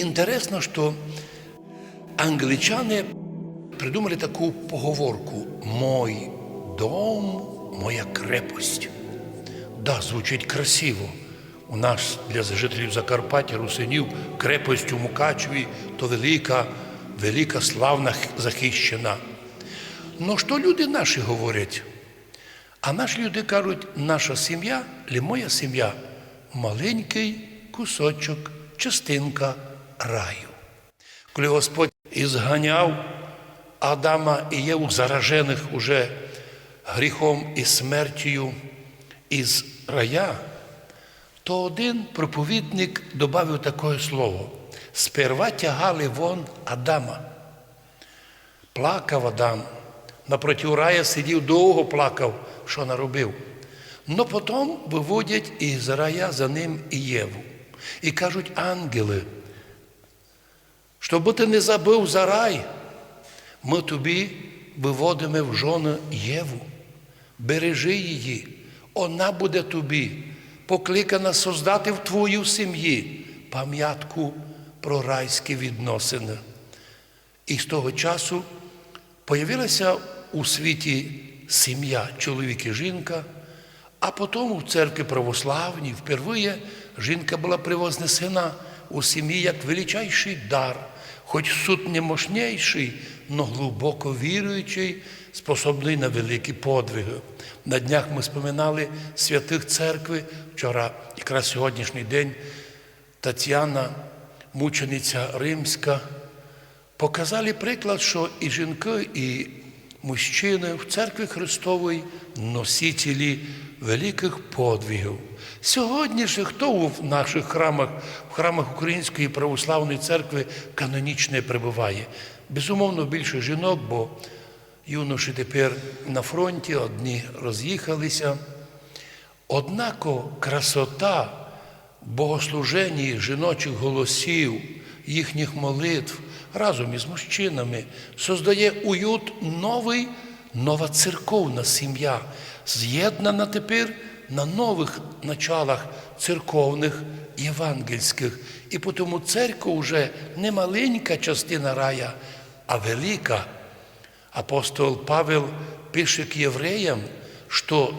интересно, что англичане придумали таку поговорку «Мой дом, моя крепость». Да, звучить красиво. У нас для жителів Закарпаття, русинів, крепость у Мукачеві то велика, велика, славна, захищена. Ну що люди наші говорять? А наші люди кажуть, наша сім'я, моя сім'я маленький кусочок, частинка раю. Коли Господь ізганяв Адама і Єву, заражених уже гріхом і смертю із рая, то один проповідник додав таке слово. Сперва тягали вон Адама. Плакав Адам. Напроти рая сидів довго плакав, що наробив. Но потім виводять із рая за ним і Єву. І кажуть ангели, щоб ти не забив за рай, ми тобі виводимо в жони Єву. Бережи її, вона буде тобі покликана создати в твоїй сім'ї пам'ятку про райські відносини. І з того часу появилася у світі сім'я, чоловік і жінка, а потім в церкві православній впервые жінка була привознесена у сім'ї як величайший дар, хоч суд не мощніший, но глибоко віруючий, способний на великі подвиги. На днях ми споминали святих церкви. Вчора, якраз сьогоднішній день, Тетяна, мучениця римська, показали приклад, що і жінки, і мужчини в церкві Христової носителі великих подвигів. Сьогодні ж хто в наших храмах, в храмах Української православної церкви канонічне перебуває? Безумовно, більше жінок, бо юноші тепер на фронті, одні роз'їхалися. Однако красота богослужені жіночих голосів, їхніх молитв разом із мужчинами создає уют новий, нова церковна сім'я, з'єднана тепер на нових началах церковних євангельських. І тому церква вже не маленька частина рая, а велика. Апостол Павел пише к євреям, що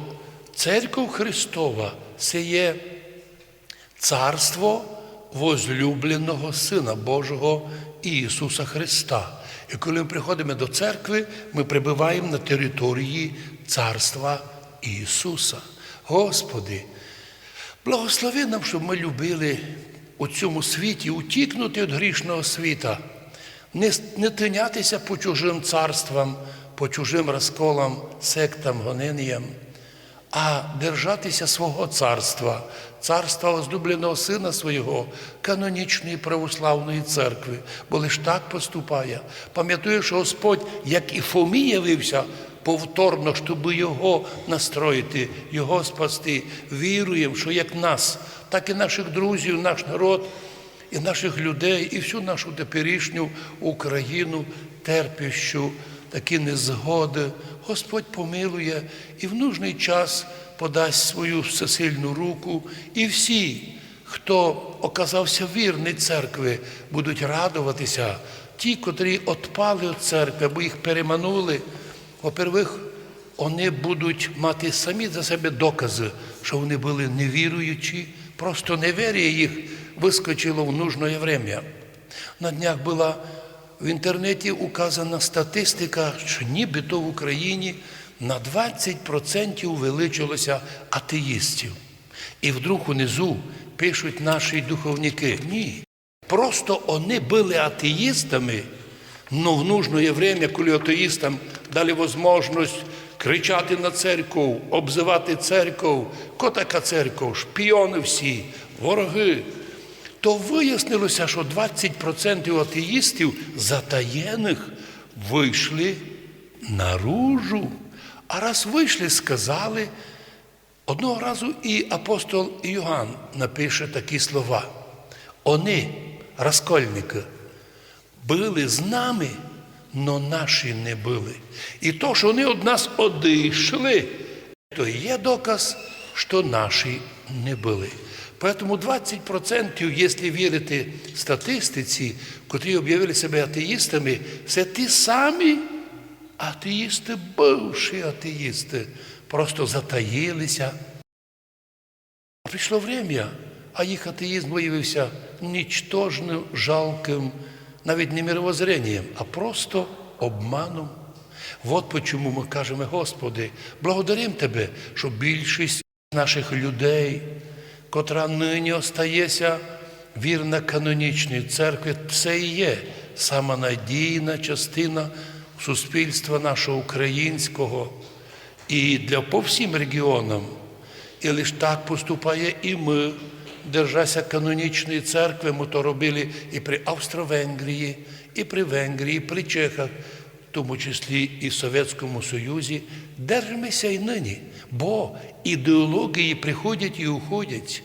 церква Христова це є царство возлюбленого Сина Божого Ісуса Христа. І коли ми приходимо до церкви, ми прибуваємо на території Царства Ісуса. Господи, благослови нам, щоб ми любили у цьому світі, утікнути від грішного світа, не, не тинятися по чужим царствам, по чужим розколам, сектам, гоненням, а держатися свого царства, царства возлюбленого Сина Свого, канонічної православної церкви, бо лиш так поступає. Пам'ятаю, що Господь, як і Фомі явився повторно, щоб його настроїти, його спасти. Віруємо, що як нас, так і наших друзів, наш народ. І наших людей, і всю нашу теперішню Україну, терпящу такі незгоди, Господь помилує і в нужний час подасть свою всесильну руку, і всі, хто оказався вірний церкви, будуть радуватися. Ті, котрі отпали від церкви, або їх переманули, по-первих, вони будуть мати самі за себе докази, що вони були невіруючі, просто невір'я їх вискочило в нужне время. На днях була в інтернеті указана статистика, що нібито в Україні на 20% увеличилося атеїстів. І вдруг унизу пишуть наші духовники. Ні. Просто вони були атеїстами, але в нужне время, коли атеїстам дали можливість кричати на церкву, обзивати церкву, ко така церква, шпіони всі, вороги, то вияснилося, що 20% атеїстів затаєних вийшли наружу. А раз вийшли, сказали, одного разу і апостол Іоанн напише такі слова. Вони, розкольники, були з нами, но наші не були. І то, що вони від нас одійшли, то є доказ, що наші не були. Поэтому 20%, якщо вірити статистиці, котрі об'явили себе атеїстами, це ті самі атеїсти, бивші атеїсти, просто затаїлися. Прийшло время, а їх атеїзм виявився нічтожним, жалким, навіть не мировоззренням, а просто обманом. От почому ми кажемо, Господи, благодарим Тебе, що більшість наших людей, котра нині остається вірна канонічній церкві, це і є сама надійна частина суспільства нашого українського. І для по всім регіонам. І лише так поступає і ми, держася канонічної церкви, ми то робили і при Австро-Венгрії, і при Венгрії, і при Чехах, тому числі і в Совєтському Союзі, держимося і нині, бо ідеології приходять і уходять.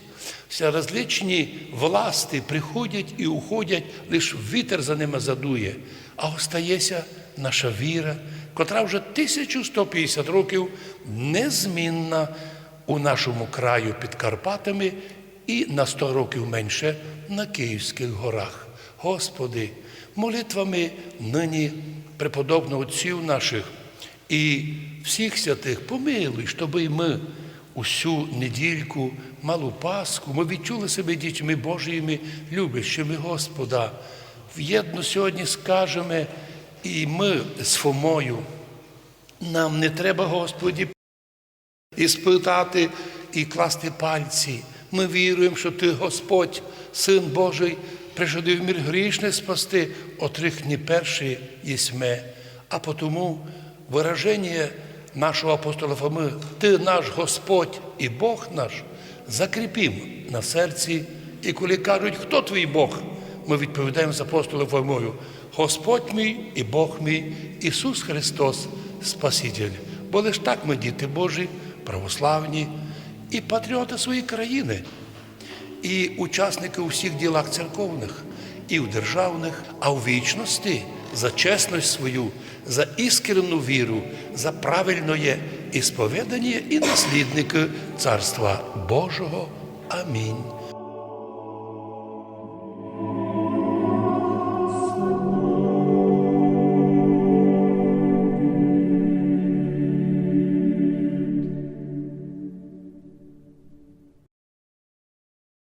Вся различні власти приходять і уходять, лише вітер за ними задує, а остається наша віра, котра вже 1150 років незмінна у нашому краю під Карпатами і на 100 років менше на Київських горах. Господи, молитвами нині преподобного отців наших і всіх святих помилуй, щоб і ми усю недільку, малу Пасху, ми відчули себе дітьми Божіми, любящими Господа. В'єдно сьогодні скажемо, і ми з Фомою. Нам не треба, Господі, і спитати, і класти пальці. Ми віруємо, що Ти, Господь, Син Божий, прийшов в мір грішний спасти, отрих не перший єсме. А потому вираження нашого апостола Фоми, Ти наш Господь і Бог наш, закріпім на серці. І коли кажуть, хто твій Бог, ми відповідаємо з апостолом Фомою, Господь мій і Бог мій, Ісус Христос, Спаситель. Бо лиш так ми діти Божі, православні і патріоти своєї країни, і учасники у всіх ділах церковних, і в державних, а у вічності за чесність свою, за іскренну віру, за правильне ісповідання і наслідники Царства Божого. Амінь.